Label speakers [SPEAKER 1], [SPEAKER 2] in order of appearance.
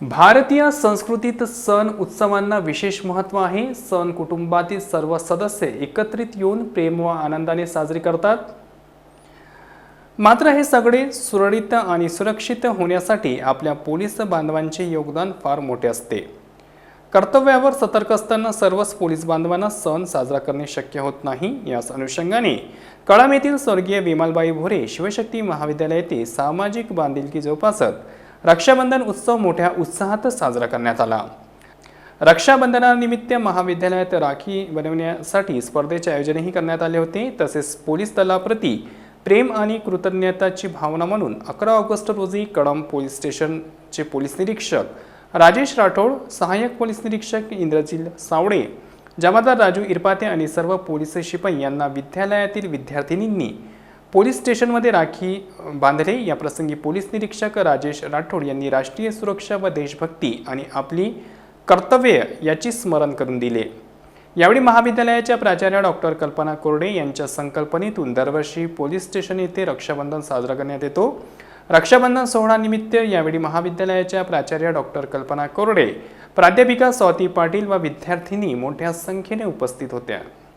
[SPEAKER 1] भारतीय संस्कृतीत सण उत्सवांना विशेष महत्त्व आहे. सण कुटुंबातील सर्व सदस्य एकत्रित येऊन प्रेम व आनंदाने साजरी करतात. मात्र हे सगळे सुरळीत आणि सुरक्षित होण्यासाठी आपल्या पोलीस बांधवांचे योगदान फार मोठे असते. कर्तव्यावर सतर्क असताना सर्वच पोलीस बांधवांना सण साजरा करणे शक्य होत नाही. याच अनुषंगाने कळाम येथील स्वर्गीय विमालबाई भोरे शिवशक्ती महाविद्यालय येथे सामाजिक बांधिलकी जोपासत रक्षाबंधन उत्सव मोठ्या उत्साहातच साजरा करण्यात आला. रक्षाबंधनानिमित्त महाविद्यालयात राखी बनवण्यासाठी स्पर्धेचे आयोजनही करण्यात आले होते. तसेच पोलीस दलाप्रती प्रेम आणि कृतज्ञताची भावना म्हणून अकरा ऑगस्ट रोजी कळंब पोलीस स्टेशनचे पोलीस निरीक्षक राजेश राठोड सहाय्यक पोलीस निरीक्षक इंद्रजील सावडे जमादार राजू इरपाते आणि सर्व पोलीस शिपाई यांना विद्यालयातील विद्यार्थिनींनी पोलीस स्टेशनमध्ये राखी बांधले. या प्रसंगी पोलीस निरीक्षक राजेश राठोड यांनी राष्ट्रीय सुरक्षा व देशभक्ती आणि आपली कर्तव्य याची स्मरण करून दिले. यावेळी महाविद्यालयाच्या प्राचार्य डॉक्टर कल्पना कोरडे यांच्या संकल्पनेतून दरवर्षी पोलीस स्टेशन येथे रक्षाबंधन साजरा करण्यात येतो. रक्षाबंधन सोहळानिमित्त यावेळी महाविद्यालयाच्या प्राचार्य डॉक्टर कल्पना कोरडे प्राध्यापिका स्वाती पाटील व विद्यार्थिनी मोठ्या संख्येने उपस्थित होत्या.